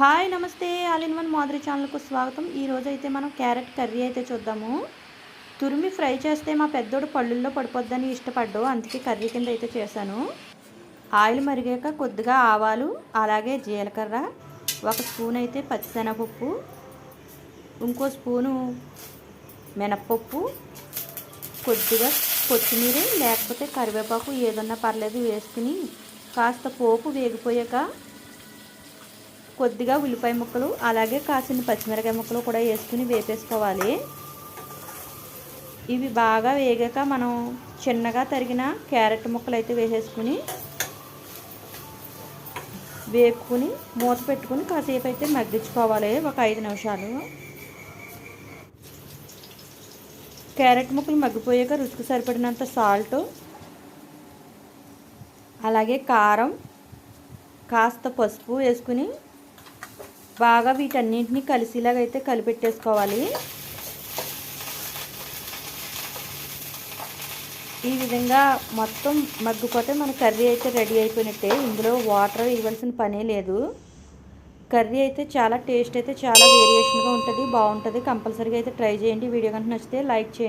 Hi నమస్తే. All in one మాదిరి ఛానల్కు స్వాగతం. ఈరోజు అయితే మనం క్యారెట్ కర్రీ అయితే చూద్దాము. తురిమి ఫ్రై చేస్తే మా పెద్దోడు పళ్ళుల్లో పడిపోద్దని ఇష్టపడ్డు అందుకే కర్రీ కింద అయితే చేశాను. ఆయిల్ మరిగాక కొద్దిగా ఆవాలు అలాగే జీలకర్ర ఒక స్పూన్ అయితే పచ్చిశనగపప్పు ఇంకో స్పూను మినప్పప్పు కొద్దిగా కొత్తిమీర లేకపోతే కరివేపాకు ఏదన్నా పర్లేదు వేసుకుని కాస్త పోపు వేగిపోయాక కొద్దిగా ఉల్లిపాయ ముక్కలు అలాగే కాసిన పచ్చిమిరకాయ ముక్కలు కూడా వేసుకుని వేపేసుకోవాలి. ఇవి బాగా వేగాక మనం చిన్నగా తరిగిన క్యారెట్ ముక్కలు అయితే వేసేసుకుని వేపుకుని మూత పెట్టుకుని కాసేపు అయితే మగ్గించుకోవాలి ఒక ఐదు నిమిషాలు. క్యారెట్ ముక్కలు మగ్గిపోయాక రుచికి సరిపడినంత సాల్ట్ అలాగే కారం కాస్త పసుపు వేసుకుని బాగా వీటన్నింటినీ కలిసేలాగా అయితే కలిపెట్టేసుకోవాలి. ఈ విధంగా మొత్తం మగ్గిపోతే మన కర్రీ అయితే రెడీ అయిపోయినట్టే. ఇందులో వాటర్ ఇవ్వాల్సిన పనే లేదు. కర్రీ అయితే చాలా టేస్ట్ అయితే చాలా వేరియేషన్గా ఉంటుంది బాగుంటుంది. కంపల్సరీగా అయితే ట్రై చేయండి. వీడియో కనుక నచ్చితే లైక్ చేయండి.